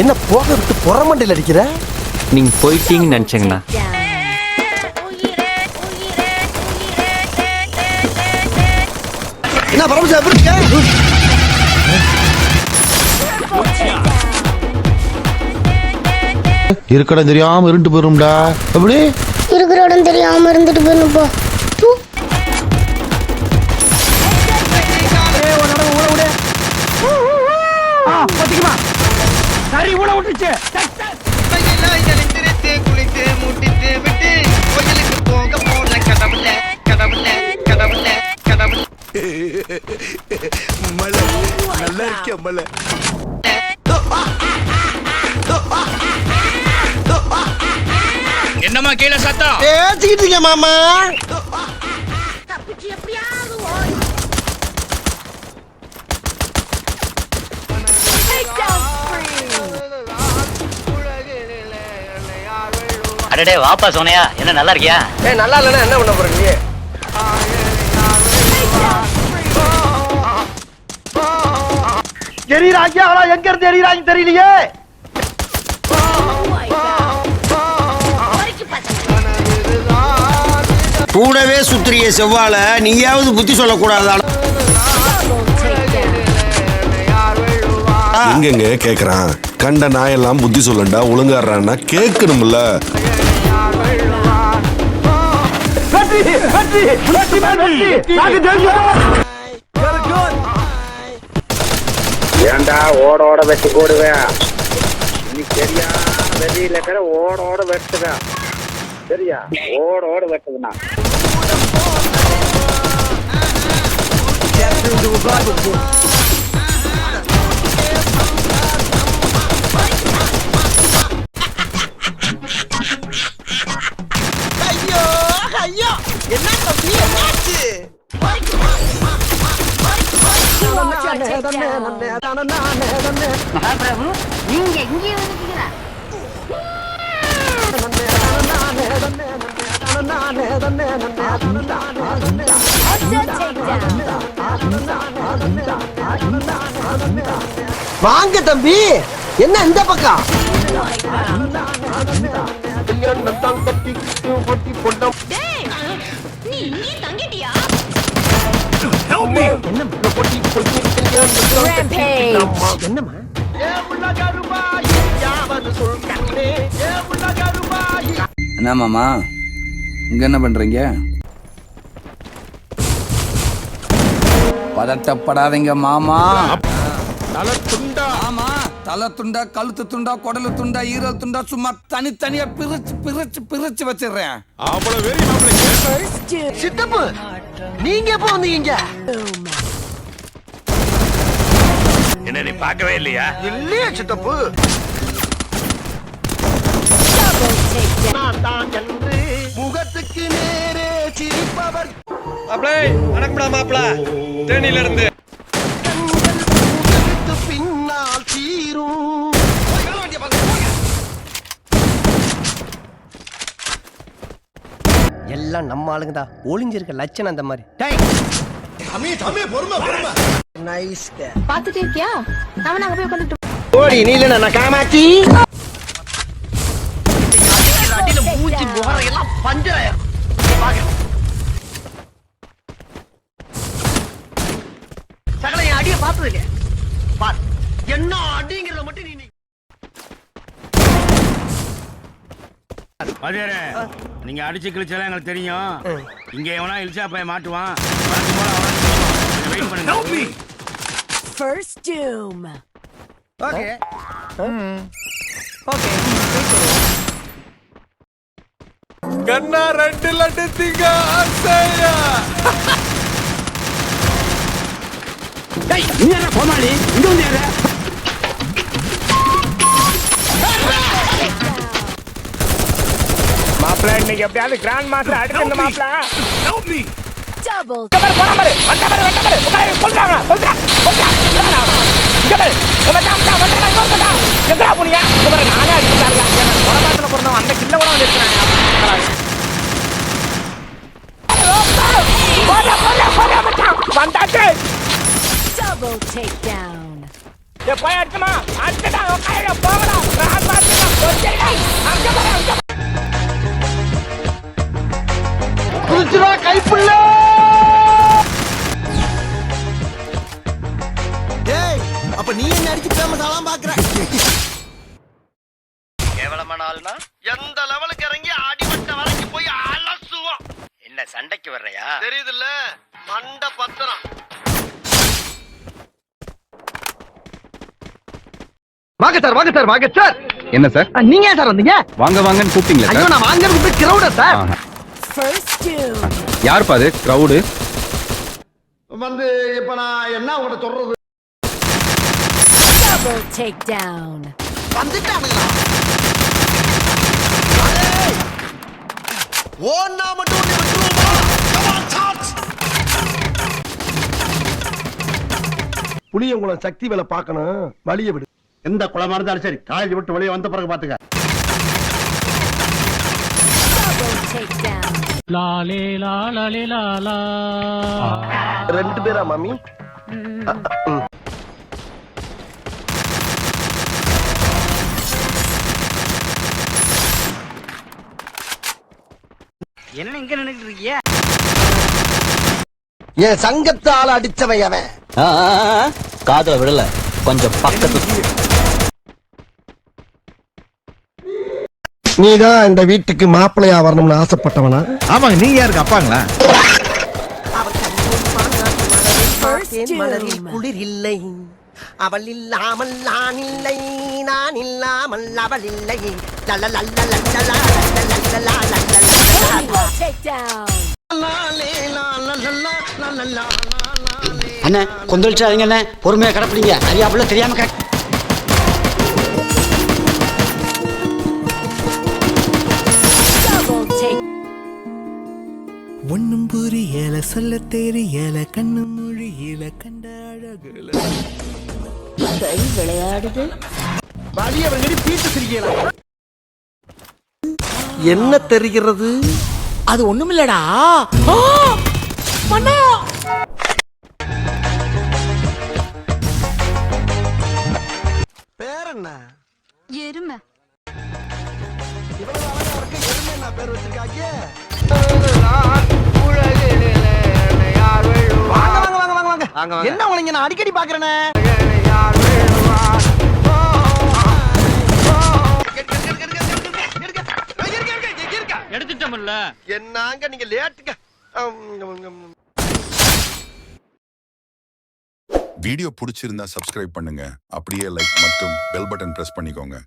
என்ன போக விட்டு புறமண்டையில் அடிக்கிற? நீங்க போயிட்டீங்கன்னு நினைச்சேங்கண்ணா. என்ன பரமசிவம் எப்படி இருக்க? இருக்கடம் தெரியாம இருண்டு போயிரும்டா. அப்படி இருக்கிற இடம் தெரியாம இருந்துட்டு போயிடணும் போ தூ. குளித்து முட்டித்து விட்டு கோயிலுக்கு போக போன கடவுள கடவுள கடவுள கடவுள நல்லா இருக்கிய மலை என்னம்மா கீழே சத்தம் பேசிக்கிட்டு இருக்கேன் மாமா அடடே வாப்பா சோனையா என்ன நல்லா இருக்கியா? ஏய் நல்லா இல்லைன்னா என்ன பண்ண போற நீ எரியறாங்க ஆனா எங்க இருந்து எரியறாங்க தெரியலையே? கூடவே சுத்திரிய செவ்வால நீயாவது புத்தி சொல்லக்கூடாதா எங்கெங்க கேக்குறான்? கண்ட நாயெல்லாம் புத்தி சொல்லண்டா ஒழுங்காடுறான்னா கேட்கணும்ல. வெற்றி வெற்றி வெற்றி நாங்க. ஏண்டா ஓட ஓட வெட்டி போடுவேன் நீ சரியா? வெளியில இருக்கிற ஓட ஓட வெட்டுவேன் சரியா? ஓட ஓட வெட்டுதுண்ணா. ஐயோ நீங்க எங்கே வந்துட்டீங்களா வாங்க தம்பி என்ன இந்த பக்கம் நீ என்ன மாமா இங்க என்ன பண்றீங்க? பதட்டப்படாதீங்க மாமா. ஆமா தலை துண்டா கழுத்து துண்டா குடலு துண்டா ஈரல் துண்டா சும்மா தனித்தனியா பிரிச்சு பிரிச்சு பிரிச்சு வச்சிடுறேன். சித்தப்பு நீங்க எப்போ வந்தீங்க? என்ன நீ பார்க்கவே இல்லையா? இல்லையே சித்தப்பு. முகத்துக்கு நேரே சிரிப்பவர் மாப்பிள வணக்கம்டா மாப்பிள. தேனியில இருந்து எல்லாம் நம்ம ஆளுங்க தான் ஒளிஞ்சிருக்க லட்சணம் அந்த மாதிரி. நைஸ் பாத்துட்டு இருக்கியா? அவன் அங்க போய் உட்காந்துட்டு ஓடி நீ இல்ல நான் காமாச்சி மூஞ்சி முகரையெல்லாம் பஞ்சராயிரம் சகல என் அடிய பார்த்ததுங்க பார் என்ன அடிங்கிறத மட்டும் நீ மதியாரே நீங்க அடிச்சு கிழிச்சாலும் எங்களுக்கு தெரியும். இங்க எவனா இழிச்சா போய் மாட்டுவான். வெயிட் பண்ணுங்க. First Doom. ஓகே. ஓகே. கண்ணா ரெண்டு லட்டு திங்க அசையா இன்னைக்கு எப்படியாவது கிராண்ட் மாஸ்டர் அடிச்சிருந்த மாப்பிள்ள Double. அந்த கில்ல கூட வந்து வந்தாச்சு. Double takedown. போய் அடிச்சுமா. அடிச்சுட்டா கையில கேவலமான ஆள்னா எந்த லெவலுக்கு இறங்கி அடிமட்ட வரைக்கும் போய் அலசுவோம். என்ன சண்டைக்கு வர்றையா? தெரியுதுல்ல? மண்ட பத்திரம். வாங்க சார் வாங்க சார் வாங்க சார். என்ன சார்? நீங்க ஏன் சார் வந்தீங்க? வாங்க வாங்கன்னு கூப்பிட்டீங்களா ஐயோ நான் வாங்குறது கிரௌட சார். First doom. யாருப்பா அது? க்ரௌடு வந்து இப்ப நான் என்ன உங்கள்ட்ட சொல்றது. வந்துட்டானுங்களா? ஓன்னா மட்டும் உன்னை விட்டுருவோமா Come on, charge! புளியங்குள சக்தி வேலை பார்க்கணும். வழிய விடு. எந்த குளமா இருந்தாலும் சரி காலேஜ் விட்டு வெளியே வந்த பிறகு பாத்துக்க. Double takedown. ரெண்டு பேரா மாமி? என்ன இங்க நின்னுட்டு இருக்கிய? என் சங்கத்தால அடிச்சவன் அவன். காதுல விடல. கொஞ்சம் பக்கத்து நீதான் இந்த வீட்டுக்கு மாப்பிள்ளையா வரணும்னு ஆசைப்பட்டவனா? ஆமாங்க நீங்க யாருக்கு அப்பாங்களா. குளிர் இல்லை. அவள் இல்லாமல் நான் இல்லை நான் இல்லாமல் அவள் இல்லை Double அண்ணே கொந்தளிச்சாதீங்க அண்ணே பொறுமையாக கிடப்பிடிங்க அறியாப்புல தெரியாம கிடக்கு Double ஒன்னும் புரியல சொல்ல தெரியல கண்ணு மொழியில கண்ட அழகுல கை விளையாடுது. என்ன தெரிகிறது? அது ஒண்ணுமில்லடா. பேர் என்ன எருமை. பேர் வச்சிருக்காங்க? என்ன உங்களை நான் அடிக்கடி பாக்குறேனே எடுத்துட்டோம்ல. என்னங்க நீங்க லேட்டுங்க. வீடியோ பிடிச்சிருந்தா சப்ஸ்கிரைப் பண்ணுங்க. அப்படியே லைக் மற்றும் பெல் பட்டன் பிரஸ் பண்ணிக்கோங்க.